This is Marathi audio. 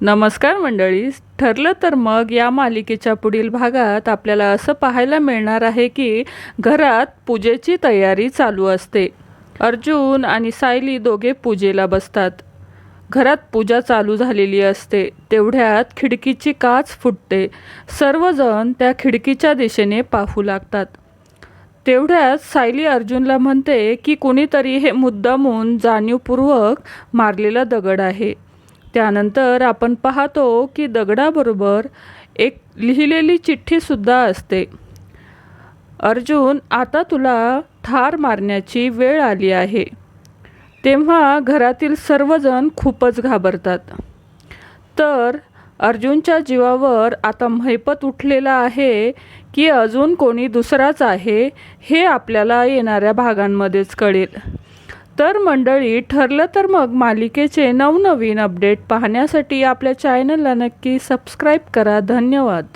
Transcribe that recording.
नमस्कार मंडळी. ठरलं तर मग या मालिकेच्या पुढील भागात आपल्याला असं पाहायला मिळणार आहे की घरात पूजेची तयारी चालू असते. अर्जुन आणि सायली दोघे पूजेला बसतात. घरात पूजा चालू झालेली असते. तेवढ्यात खिडकीची काच फुटते. सर्वजण त्या खिडकीच्या दिशेने पाहू लागतात. तेवढ्यात सायली अर्जुनला म्हणते की कुणीतरी हे मुद्दामून जाणीवपूर्वक मारलेला दगड आहे. त्यानंतर आपण पाहतो की दगडाबरोबर एक लिहिलेली चिठ्ठीसुद्धा असते. अर्जुन आता तुला ठार मारण्याची वेळ आली आहे. तेव्हा घरातील सर्वजण खूपच घाबरतात. तर अर्जुनच्या जीवावर आता मैपत उठलेला आहे की अजून कोणी दुसराच आहे हे आपल्याला येणाऱ्या भागांमध्येच कळेल. तर मंडळी ठरलं तर मग मालिकेचे नवनवीन अपडेट पाहण्यासाठी आपल्या चॅनलला नक्की सबस्क्राईब करा. धन्यवाद.